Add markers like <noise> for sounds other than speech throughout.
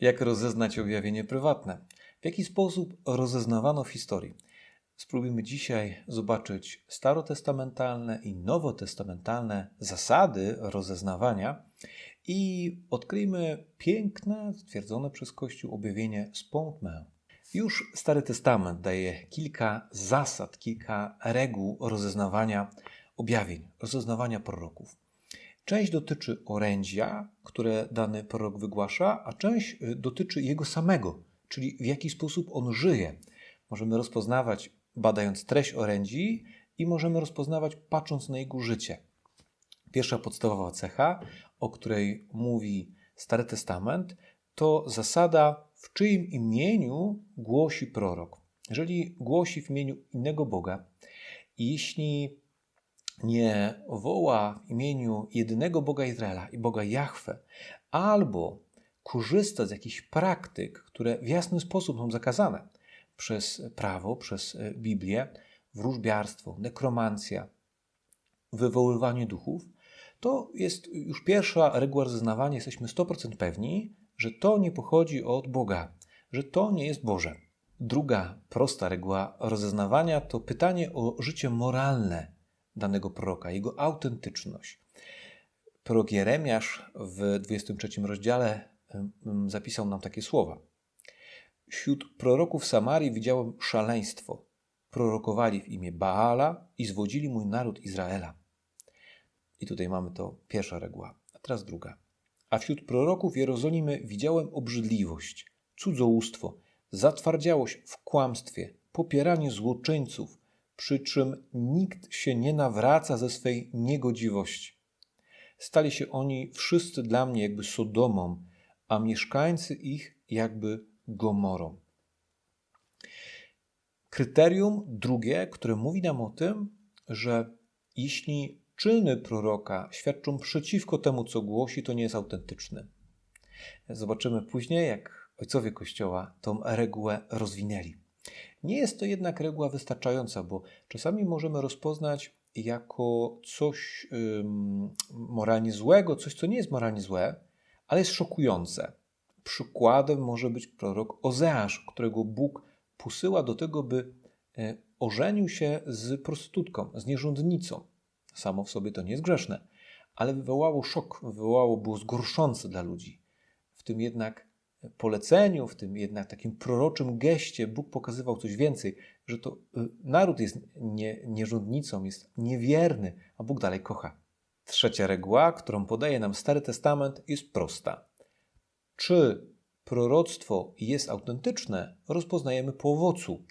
Jak rozeznać objawienie prywatne? W jaki sposób rozeznawano w historii? Spróbujmy dzisiaj zobaczyć starotestamentalne i nowotestamentalne zasady rozeznawania i odkryjmy piękne, stwierdzone przez Kościół objawienie Spontmail. Już Stary Testament daje kilka zasad, kilka reguł rozeznawania objawień, rozeznawania proroków. Część dotyczy orędzia, które dany prorok wygłasza, a część y, dotyczy jego samego, czyli w jaki sposób on żyje. Możemy rozpoznawać badając treść orędzi i możemy rozpoznawać patrząc na jego życie. Pierwsza podstawowa cecha, o której mówi Stary Testament, to zasada, w czyim imieniu głosi prorok. Jeżeli głosi w imieniu innego Boga, jeśli nie woła w imieniu jedynego Boga Izraela i Boga Jahwe, albo korzysta z jakichś praktyk, które w jasny sposób są zakazane przez prawo, przez e, Biblię, wróżbiarstwo, nekromancja, wywoływanie duchów, to jest już pierwsza reguła rozeznawania. Jesteśmy 100% pewni, że to nie pochodzi od Boga, że to nie jest Boże. Druga prosta reguła rozeznawania to pytanie o życie moralne danego proroka, jego autentyczność. Prorok Jeremiasz w 23 rozdziale zapisał nam takie słowa. Wśród proroków Samarii widziałem szaleństwo. Prorokowali w imię Baala i zwodzili mój naród Izraela. I tutaj mamy to pierwsza reguła, a teraz druga. A wśród proroków Jerozolimy widziałem obrzydliwość, cudzołóstwo, zatwardziałość w kłamstwie, popieranie złoczyńców, przy czym nikt się nie nawraca ze swej niegodziwości. Stali się oni wszyscy dla mnie jakby Sodomą, a mieszkańcy ich jakby Gomorą. Kryterium drugie, które mówi nam o tym, że jeśli czyny proroka świadczą przeciwko temu, co głosi, to nie jest autentyczny. Zobaczymy później, jak ojcowie Kościoła tą regułę rozwinęli. Nie jest to jednak reguła wystarczająca, bo czasami możemy rozpoznać jako coś ym, moralnie złego, coś, co nie jest moralnie złe, ale jest szokujące. Przykładem może być prorok Ozeasz, którego Bóg posyła do tego, by e, ożenił się z prostytutką, z nierządnicą. Samo w sobie to nie jest grzeszne, ale wywołało szok, wywołało, było zgorszące dla ludzi. W tym jednak poleceniu, w tym jednak takim proroczym geście Bóg pokazywał coś więcej, że to y, naród jest nie, nierządnicą, jest niewierny, a Bóg dalej kocha. Trzecia reguła, którą podaje nam Stary Testament, jest prosta. Czy proroctwo jest autentyczne, rozpoznajemy po owocu.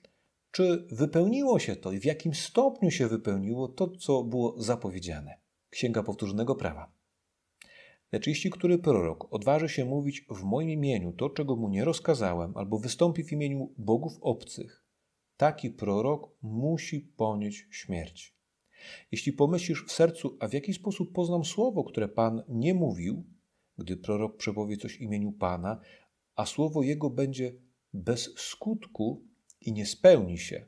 Czy wypełniło się to i w jakim stopniu się wypełniło to, co było zapowiedziane? Księga Powtórzonego Prawa. Lecz jeśli który prorok odważy się mówić w moim imieniu to, czego mu nie rozkazałem, albo wystąpi w imieniu bogów obcych, taki prorok musi ponieść śmierć. Jeśli pomyślisz w sercu, a w jaki sposób poznam słowo, które Pan nie mówił, gdy prorok przepowie coś w imieniu Pana, a słowo jego będzie bez skutku i nie spełni się,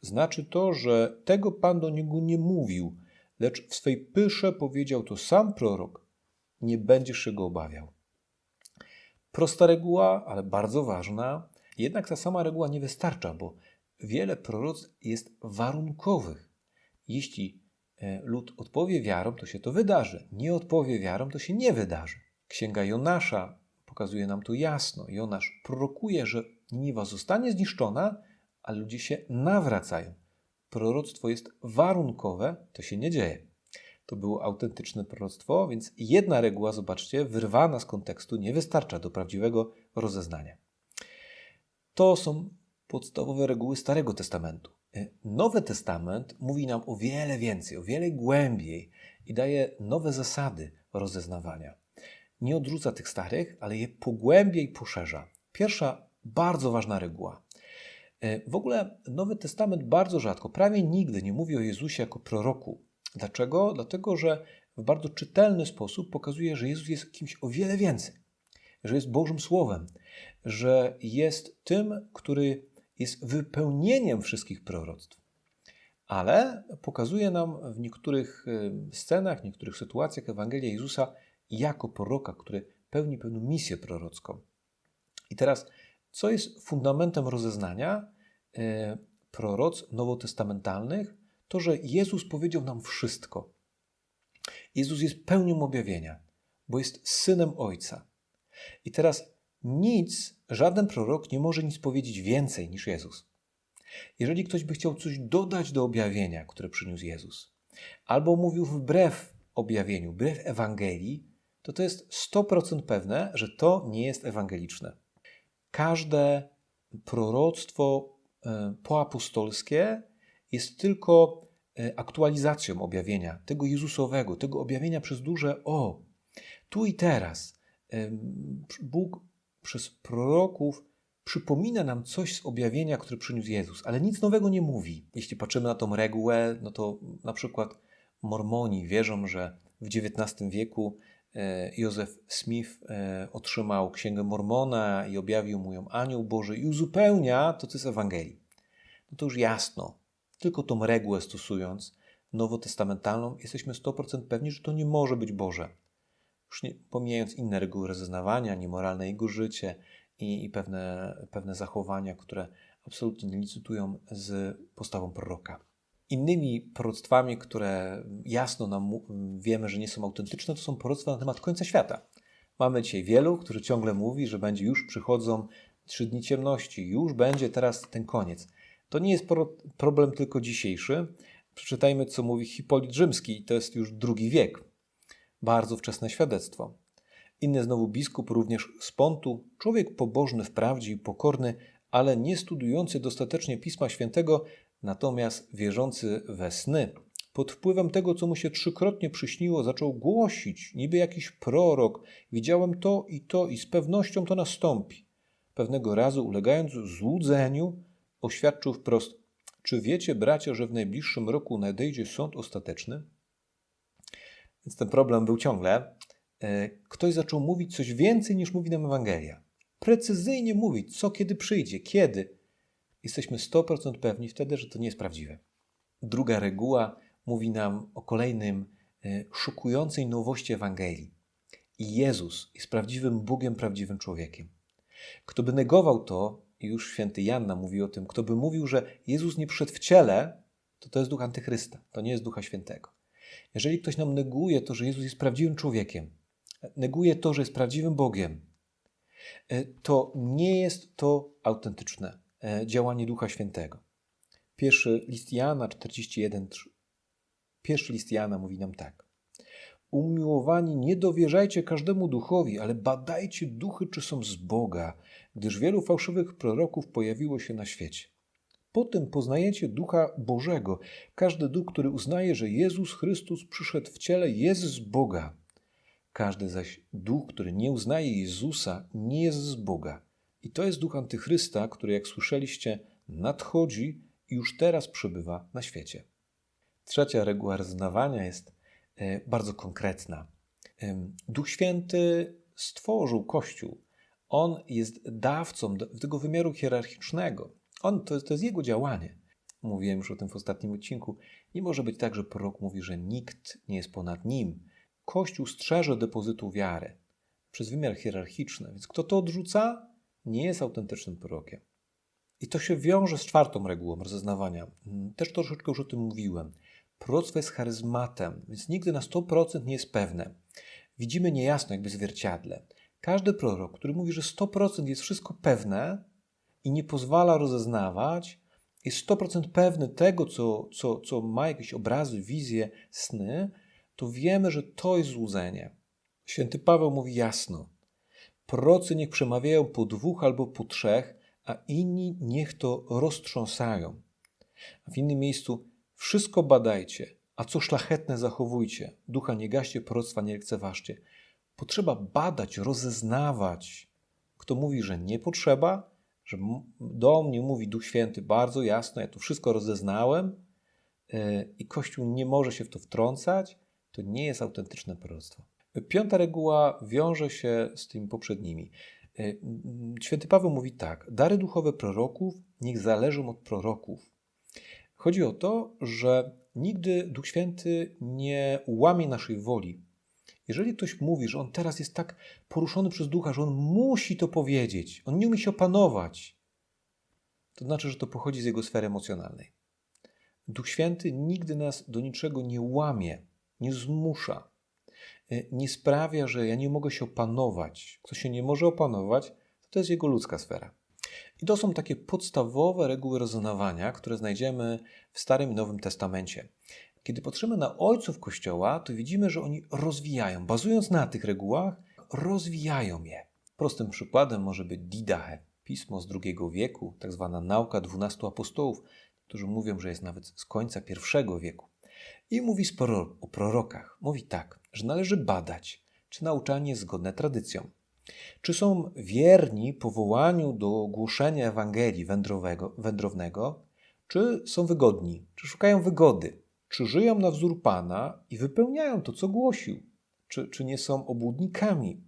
znaczy to, że tego Pan do niego nie mówił, lecz w swej pysze powiedział to sam prorok, nie będziesz się go obawiał. Prosta reguła, ale bardzo ważna. Jednak ta sama reguła nie wystarcza, bo wiele proroc jest warunkowych. Jeśli e, lud odpowie wiarą, to się to wydarzy. Nie odpowie wiarą, to się nie wydarzy. Księga Jonasza pokazuje nam to jasno. Jonasz prorokuje, że Niniwa zostanie zniszczona, ale ludzie się nawracają. Proroctwo jest warunkowe, to się nie dzieje to było autentyczne proroctwo, więc jedna reguła, zobaczcie, wyrwana z kontekstu nie wystarcza do prawdziwego rozeznania. To są podstawowe reguły Starego Testamentu. Nowy Testament mówi nam o wiele więcej, o wiele głębiej i daje nowe zasady rozeznawania. Nie odrzuca tych starych, ale je pogłębia i poszerza. Pierwsza bardzo ważna reguła. W ogóle Nowy Testament bardzo rzadko, prawie nigdy nie mówi o Jezusie jako proroku, Dlaczego? Dlatego, że w bardzo czytelny sposób pokazuje, że Jezus jest kimś o wiele więcej, że jest Bożym Słowem, że jest tym, który jest wypełnieniem wszystkich proroctw. Ale pokazuje nam w niektórych scenach, w niektórych sytuacjach Ewangelia Jezusa jako proroka, który pełni pewną misję prorocką. I teraz, co jest fundamentem rozeznania e, proroc nowotestamentalnych? To, że Jezus powiedział nam wszystko. Jezus jest pełnią objawienia, bo jest synem Ojca. I teraz nic, żaden prorok nie może nic powiedzieć więcej niż Jezus. Jeżeli ktoś by chciał coś dodać do objawienia, które przyniósł Jezus, albo mówił wbrew objawieniu, wbrew Ewangelii, to to jest 100% pewne, że to nie jest ewangeliczne. Każde proroctwo e, poapostolskie jest tylko e, aktualizacją objawienia, tego Jezusowego, tego objawienia przez duże O. Tu i teraz Bóg przez proroków przypomina nam coś z objawienia, które przyniósł Jezus, ale nic nowego nie mówi. Jeśli patrzymy na tą regułę, no to na przykład Mormoni wierzą, że w XIX wieku e, Józef Smith e, otrzymał Księgę Mormona i objawił mu ją anioł Boży i uzupełnia to, co jest Ewangelii. No to już jasno. Tylko tą regułę stosując, nowotestamentalną, jesteśmy 100% pewni, że to nie może być Boże. Już nie, pomijając inne reguły rozeznawania, niemoralne jego życie i, i pewne, pewne zachowania, które absolutnie nie licytują z postawą proroka. Innymi proroctwami, które jasno nam wiemy, że nie są autentyczne, to są proroctwa na temat końca świata. Mamy dzisiaj wielu, którzy ciągle mówi, że będzie już przychodzą trzy dni ciemności, już będzie teraz ten koniec. To nie jest problem tylko dzisiejszy. Przeczytajmy, co mówi Hipolit Rzymski, to jest już drugi wiek. Bardzo wczesne świadectwo. Inny znowu biskup, również z Pontu, człowiek pobożny wprawdzie i pokorny, ale nie studiujący dostatecznie Pisma Świętego, natomiast wierzący we sny. Pod wpływem tego, co mu się trzykrotnie przyśniło, zaczął głosić, niby jakiś prorok. Widziałem to i to i z pewnością to nastąpi. Pewnego razu, ulegając złudzeniu, oświadczył wprost: Czy wiecie, bracia, że w najbliższym roku nadejdzie sąd ostateczny? Więc ten problem był ciągle. E, ktoś zaczął mówić coś więcej niż mówi nam Ewangelia. Precyzyjnie mówić, co kiedy przyjdzie, kiedy. Jesteśmy 100% pewni wtedy, że to nie jest prawdziwe. Druga reguła mówi nam o kolejnym e, szokującej nowości Ewangelii. I Jezus jest prawdziwym Bogiem, prawdziwym człowiekiem. Kto by negował to, już święty Janna mówi o tym, kto by mówił, że Jezus nie przyszedł w ciele, to to jest duch antychrysta, to nie jest ducha świętego. Jeżeli ktoś nam neguje to, że Jezus jest prawdziwym człowiekiem, neguje to, że jest prawdziwym Bogiem, e, to nie jest to autentyczne e, działanie Ducha Świętego. Pierwszy list Jana 41, pierwszy list Jana mówi nam tak. Umiłowani, nie dowierzajcie każdemu duchowi, ale badajcie duchy, czy są z Boga, gdyż wielu fałszywych proroków pojawiło się na świecie. Potem poznajecie Ducha Bożego. Każdy duch, który uznaje, że Jezus Chrystus przyszedł w ciele, jest z Boga. Każdy zaś duch, który nie uznaje Jezusa, nie jest z Boga. I to jest duch antychrysta, który, jak słyszeliście, nadchodzi i już teraz przebywa na świecie. Trzecia reguła roznawania jest bardzo konkretna. Duch Święty stworzył Kościół. On jest dawcą tego wymiaru hierarchicznego. On, to, to jest jego działanie. Mówiłem już o tym w ostatnim odcinku. Nie może być tak, że prorok mówi, że nikt nie jest ponad nim. Kościół strzeże depozytu wiary przez wymiar hierarchiczny, więc kto to odrzuca, nie jest autentycznym prorokiem. I to się wiąże z czwartą regułą rozeznawania. Też troszeczkę już o tym mówiłem. Proroctwo jest charyzmatem, więc nigdy na 100% nie jest pewne. Widzimy niejasno, jakby zwierciadle. Każdy prorok, który mówi, że 100% jest wszystko pewne, i nie pozwala rozeznawać, jest 100% pewny tego, co, co, co ma jakieś obrazy, wizje, sny, to wiemy, że to jest złudzenie. Święty Paweł mówi jasno: Procy niech przemawiają po dwóch albo po trzech, a inni niech to roztrząsają. A w innym miejscu: Wszystko badajcie, a co szlachetne zachowujcie. Ducha nie gaście, proroctwa nie lekceważcie. Potrzeba badać, rozeznawać. Kto mówi, że nie potrzeba, że do mnie mówi Duch Święty bardzo jasno, ja to wszystko rozeznałem e, i Kościół nie może się w to wtrącać, to nie jest autentyczne proroctwo. Piąta reguła wiąże się z tymi poprzednimi. E, Święty Paweł mówi tak: dary duchowe proroków niech zależą od proroków. Chodzi o to, że nigdy Duch Święty nie ułamie naszej woli Jeżeli ktoś mówi, że on teraz jest tak poruszony przez ducha, że on musi to powiedzieć, on nie umie się opanować, to znaczy, że to pochodzi z jego sfery emocjonalnej. Duch Święty nigdy nas do niczego nie łamie, nie zmusza, e, nie sprawia, że ja nie mogę się opanować. Kto się nie może opanować, to jest jego ludzka sfera. I to są takie podstawowe reguły rozumowania, które znajdziemy w Starym i Nowym Testamencie. Kiedy patrzymy na ojców Kościoła, to widzimy, że oni rozwijają, bazując na tych regułach, rozwijają je. Prostym przykładem może być Didache, pismo z II wieku, tak zwana nauka dwunastu apostołów, którzy mówią, że jest nawet z końca I wieku. I mówi sporo o prorokach. Mówi tak, że należy badać, czy nauczanie jest zgodne tradycją. Czy są wierni powołaniu do głoszenia Ewangelii wędrownego, czy są wygodni, czy szukają wygody, czy żyją na wzór Pana i wypełniają to, co głosił, czy, czy nie są obłudnikami,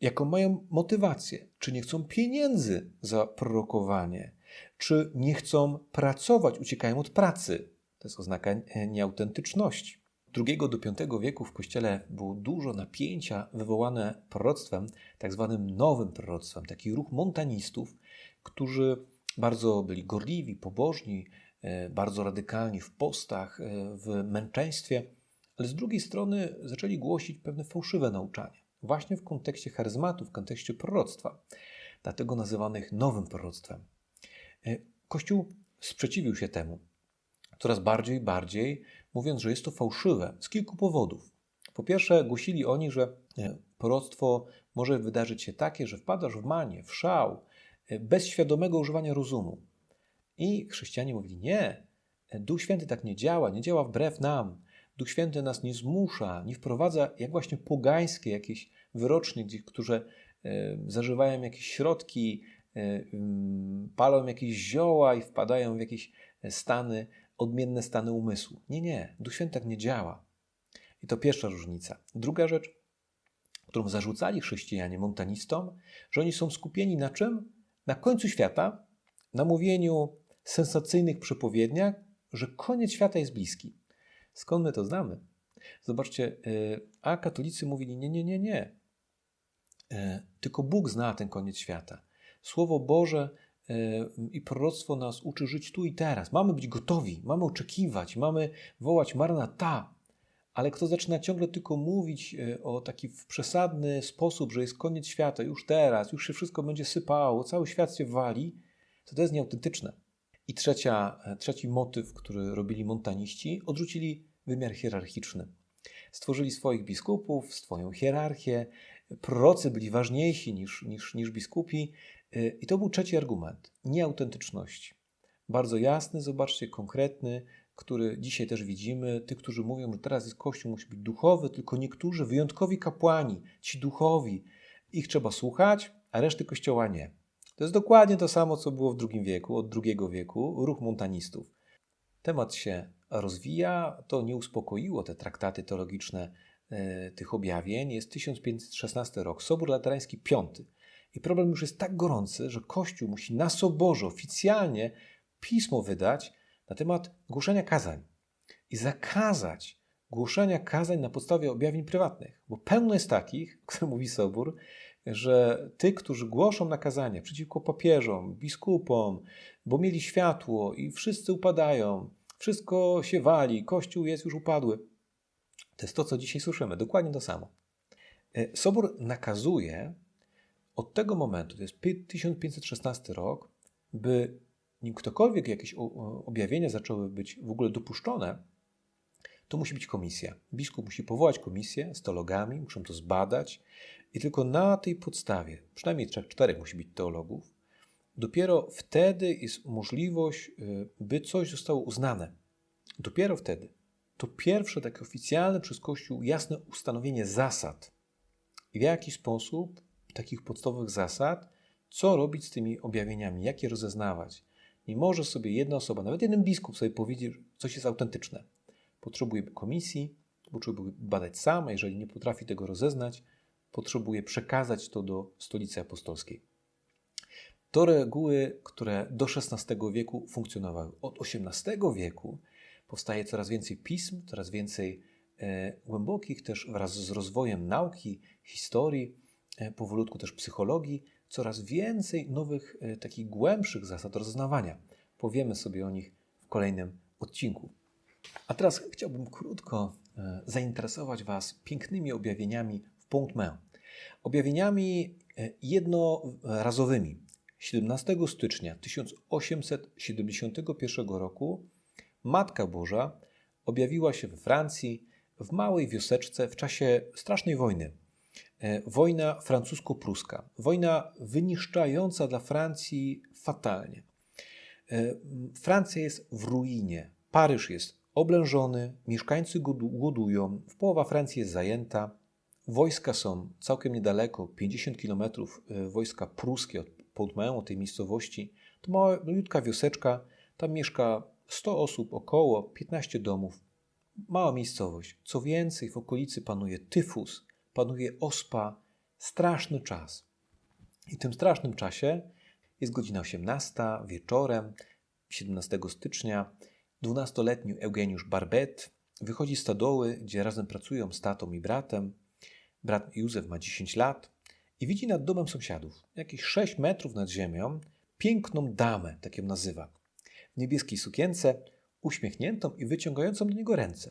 jaką mają motywację, czy nie chcą pieniędzy za prorokowanie, czy nie chcą pracować, uciekają od pracy. To jest oznaka nieautentyczności. II do V wieku w kościele było dużo napięcia wywołane proroctwem, tak zwanym nowym proroctwem, taki ruch montanistów, którzy bardzo byli gorliwi, pobożni, e, bardzo radykalni w postach, e, w męczeństwie, ale z drugiej strony zaczęli głosić pewne fałszywe nauczania, właśnie w kontekście charyzmatu, w kontekście proroctwa, dlatego nazywanych nowym proroctwem. E, Kościół sprzeciwił się temu coraz bardziej i bardziej, mówiąc, że jest to fałszywe z kilku powodów. Po pierwsze, głosili oni, że e, proroctwo może wydarzyć się takie, że wpadasz w manię, w szał, e, bez świadomego używania rozumu. I chrześcijanie mówili: Nie, Duch Święty tak nie działa, nie działa wbrew nam. Duch Święty nas nie zmusza, nie wprowadza jak właśnie pogańskie jakieś wyrocznie, którzy zażywają jakieś środki, palą jakieś zioła i wpadają w jakieś stany odmienne stany umysłu. Nie, nie, Duch Święty tak nie działa. I to pierwsza różnica. Druga rzecz, którą zarzucali chrześcijanie montanistom, że oni są skupieni na czym? Na końcu świata, na mówieniu sensacyjnych przepowiedniach, że koniec świata jest bliski. Skąd my to znamy? Zobaczcie, y, a katolicy mówili: Nie, nie, nie, nie. Y, tylko Bóg zna ten koniec świata. Słowo Boże i proroctwo nas uczy żyć tu i teraz. Mamy być gotowi, mamy oczekiwać, mamy wołać ta. Ale kto zaczyna ciągle tylko mówić e, o taki przesadny sposób, że jest koniec świata, już teraz, już się wszystko będzie sypało, cały świat się wali, to to jest nieautentyczne. I trzecia, e, trzeci motyw, który robili montaniści, odrzucili wymiar hierarchiczny. Stworzyli swoich biskupów, swoją hierarchię. Prorocy byli ważniejsi niż, niż, niż biskupi I to był trzeci argument nieautentyczności. Bardzo jasny, zobaczcie, konkretny, który dzisiaj też widzimy. Tych, którzy mówią, że teraz jest Kościół, musi być duchowy, tylko niektórzy wyjątkowi kapłani, ci duchowi, ich trzeba słuchać, a reszty Kościoła nie. To jest dokładnie to samo, co było w II wieku, od II wieku, ruch montanistów. Temat się rozwija, to nie uspokoiło te traktaty teologiczne e, tych objawień. Jest 1516 rok, Sobór Laterański V. I problem już jest tak gorący, że Kościół musi na soborze oficjalnie pismo wydać na temat głoszenia kazań i zakazać głoszenia kazań na podstawie objawień prywatnych. Bo pełno jest takich, które mówi Sobór, że tych, którzy głoszą nakazania przeciwko papieżom, biskupom, bo mieli światło i wszyscy upadają, wszystko się wali, Kościół jest już upadły. To jest to, co dzisiaj słyszymy, dokładnie to samo. E, Sobór nakazuje od tego momentu, to jest 1516 rok, by nim ktokolwiek jakieś objawienia zaczęły być w ogóle dopuszczone, to musi być komisja. Biskup musi powołać komisję z teologami, muszą to zbadać i tylko na tej podstawie, przynajmniej trzech, czterech musi być teologów, dopiero wtedy jest możliwość, y, by coś zostało uznane. Dopiero wtedy. To pierwsze takie oficjalne przez Kościół jasne ustanowienie zasad w jaki sposób takich podstawowych zasad, co robić z tymi objawieniami, jak je rozeznawać. Nie może sobie jedna osoba, nawet jeden biskup sobie powiedzieć, coś jest autentyczne. Potrzebuje komisji, potrzebuje badać sam, a jeżeli nie potrafi tego rozeznać, potrzebuje przekazać to do stolicy apostolskiej. To reguły, które do XVI wieku funkcjonowały. Od XVIII wieku powstaje coraz więcej pism, coraz więcej e, głębokich też wraz z rozwojem nauki, historii, powolutku też psychologii, coraz więcej nowych, e, takich głębszych zasad rozeznawania. Powiemy sobie o nich w kolejnym odcinku. A teraz chciałbym krótko e, zainteresować Was pięknymi objawieniami w Pont-Main. Objawieniami e, jednorazowymi. 17 stycznia 1871 roku Matka Boża objawiła się we Francji w małej wioseczce w czasie strasznej wojny. E, Wojna francusko-pruska. Wojna wyniszczająca dla Francji fatalnie. E, Francja jest w ruinie. Paryż jest oblężony, mieszkańcy głodu- głodują, połowa Francji jest zajęta. Wojska są całkiem niedaleko, 50 km wojska pruskie Pontmain, od tej miejscowości. To mała, malutka wioseczka, tam mieszka 100 osób, około 15 domów. Mała miejscowość. Co więcej, w okolicy panuje tyfus, panuje ospa, straszny czas. I w tym strasznym czasie jest godzina 18 wieczorem 17 stycznia. 12-letni Eugeniusz Barbet wychodzi z stodoły, gdzie razem pracują z tatą i bratem. Brat Józef ma 10 lat i widzi nad domem sąsiadów, jakieś 6 metrów nad ziemią, piękną damę, tak ją nazywa, w niebieskiej sukience, uśmiechniętą i wyciągającą do niego ręce.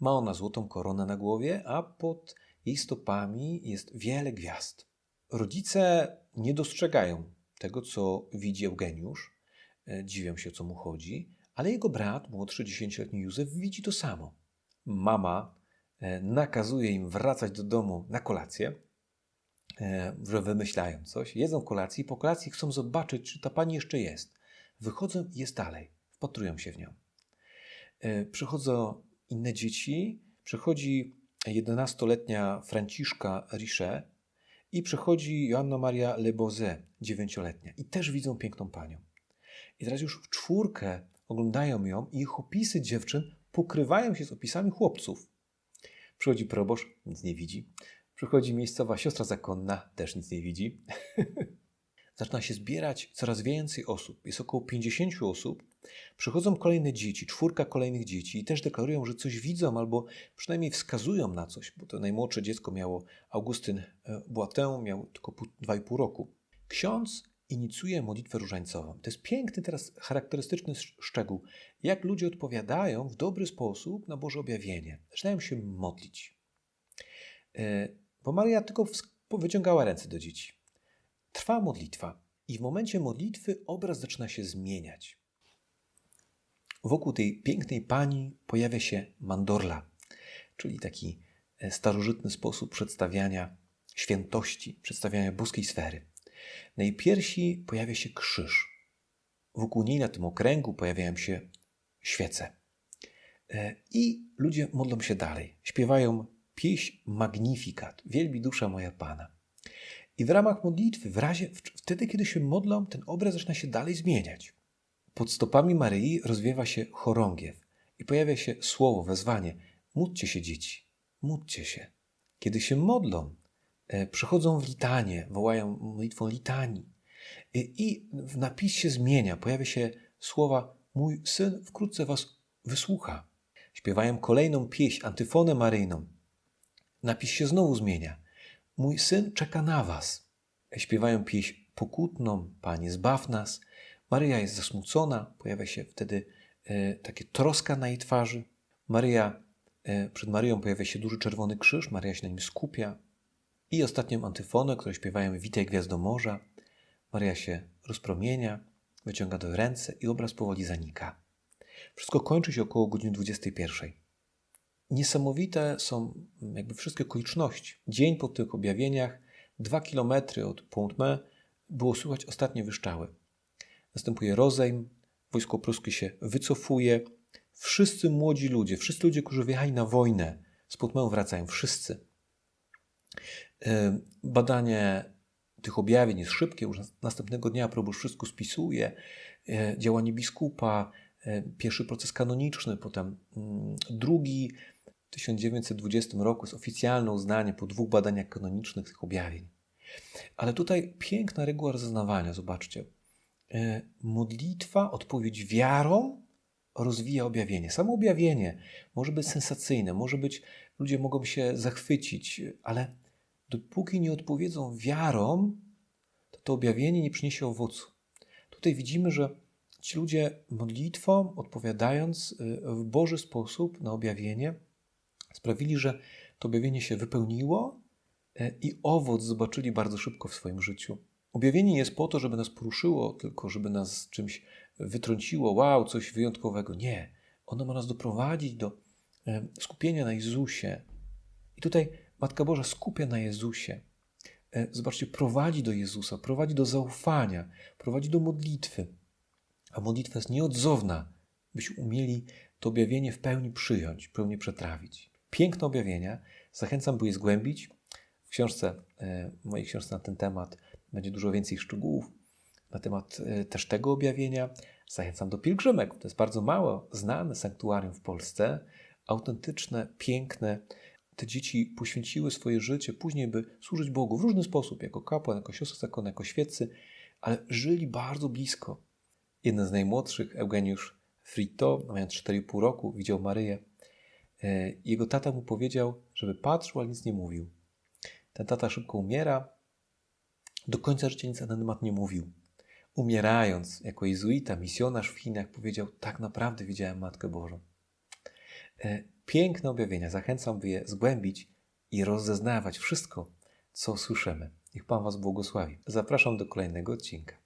Ma ona złotą koronę na głowie, a pod jej stopami jest wiele gwiazd. Rodzice nie dostrzegają tego, co widzi Eugeniusz, e, dziwią się, o co mu chodzi, ale jego brat, młodszy, dziesięcioletni Józef, widzi to samo. Mama e, nakazuje im wracać do domu na kolację, e, że wymyślają coś, jedzą kolację i po kolacji chcą zobaczyć, czy ta pani jeszcze jest. Wychodzą i jest dalej, wpatrują się w nią. Przychodzą inne dzieci, przychodzi 11-letnia Franciszka Richet i przychodzi Joanna Maria Lebozé, 9-letnia i też widzą piękną panią. I teraz już w czwórkę oglądają ją i ich opisy dziewczyn pokrywają się z opisami chłopców. Przychodzi proboszcz, nic nie widzi. Przychodzi miejscowa siostra zakonna, też nic nie widzi. <laughs> Zaczyna się zbierać coraz więcej osób. Jest około 50 osób. Przychodzą kolejne dzieci, czwórka kolejnych dzieci i też deklarują, że coś widzą albo przynajmniej wskazują na coś, bo to najmłodsze dziecko miało, Augustyn e, Boatę, miał tylko pół- dwa i pół roku. Ksiądz inicjuje modlitwę różańcową. To jest piękny, teraz charakterystyczny sz- szczegół. Jak ludzie odpowiadają w dobry sposób na Boże objawienie. Zaczynają się modlić. E, Bo Maria tylko wyciągała ręce do dzieci. Trwa modlitwa i w momencie modlitwy obraz zaczyna się zmieniać. Wokół tej pięknej pani pojawia się mandorla, czyli taki e, starożytny sposób przedstawiania świętości, przedstawiania boskiej sfery. Na jej piersi pojawia się krzyż. Wokół niej na tym okręgu pojawiają się świece. E, I ludzie modlą się dalej. Śpiewają pieśń Magnificat. Wielbi dusza moja Pana. I w ramach modlitwy, w razie, wtedy, kiedy się modlą, ten obraz zaczyna się dalej zmieniać. Pod stopami Maryi rozwiewa się chorągiew i pojawia się słowo, wezwanie. Módlcie się, dzieci, módlcie się. Kiedy się modlą, e, przychodzą w litanie, wołają modlitwą litanii. I, I w napis się zmienia, pojawia się słowa Mój syn wkrótce was wysłucha. Śpiewają kolejną pieśń, antyfonę maryjną. Napis się znowu zmienia. Mój syn czeka na was. Śpiewają pieśń pokutną, Panie zbaw nas. Maryja jest zasmucona, pojawia się wtedy e, takie troska na jej twarzy. Maryja, e, przed Maryją pojawia się duży czerwony krzyż, Maryja się na nim skupia. I ostatnią antyfonę, którą śpiewają Witaj Gwiazdo Morza. Maryja się rozpromienia, wyciąga do ręce i obraz powoli zanika. Wszystko kończy się około godziny 21. Niesamowite są jakby wszystkie okoliczności. Dzień po tych objawieniach, dwa kilometry od Pont-Main, było słychać ostatnie wyszczały. Następuje rozejm, wojsko pruskie się wycofuje. Wszyscy młodzi ludzie, wszyscy ludzie, którzy wyjechali na wojnę, z Pont-Main wracają, wszyscy. E, Badanie tych objawień jest szybkie, już następnego dnia proboszcz wszystko spisuje, e, działanie biskupa, e, pierwszy proces kanoniczny, potem mm, drugi. W 1920 roku jest oficjalne uznanie po dwóch badaniach kanonicznych tych objawień. Ale tutaj piękna reguła rozeznawania, zobaczcie. E, Modlitwa, odpowiedź wiarą rozwija objawienie. Samo objawienie może być sensacyjne, może być, ludzie mogą się zachwycić, ale dopóki nie odpowiedzą wiarą, to to objawienie nie przyniesie owocu. Tutaj widzimy, że ci ludzie modlitwą, odpowiadając y, w Boży sposób na objawienie, sprawili, że to objawienie się wypełniło y, i owoc zobaczyli bardzo szybko w swoim życiu. Objawienie nie jest po to, żeby nas poruszyło, tylko żeby nas czymś wytrąciło, wow, coś wyjątkowego. Nie. Ono ma nas doprowadzić do skupienia na Jezusie. I tutaj Matka Boża skupia na Jezusie. E, Zobaczcie, prowadzi do Jezusa, prowadzi do zaufania, prowadzi do modlitwy. A modlitwa jest nieodzowna, byśmy umieli to objawienie w pełni przyjąć, w pełni przetrawić. Piękne objawienia, zachęcam, by je zgłębić. W książce, e, w mojej książce na ten temat będzie dużo więcej szczegółów na temat e, też tego objawienia. Zachęcam do pielgrzymek. To jest bardzo mało znane sanktuarium w Polsce. Autentyczne, piękne. Te dzieci poświęciły swoje życie później, by służyć Bogu w różny sposób, jako kapłan, jako siostry zakon, jako świeccy, ale żyli bardzo blisko. Jeden z najmłodszych, Eugeniusz Fritto, mając 4,5 roku, widział Maryję. E, Jego tata mu powiedział, żeby patrzył, ale nic nie mówił. Ten tata szybko umiera. Do końca życia nic na ten temat nie mówił. Umierając jako jezuita, misjonarz w Chinach, powiedział: Tak naprawdę widziałem Matkę Bożą. E, Piękne objawienia. Zachęcam, by je zgłębić i rozeznawać wszystko, co słyszymy. Niech Pan Was błogosławi. Zapraszam do kolejnego odcinka.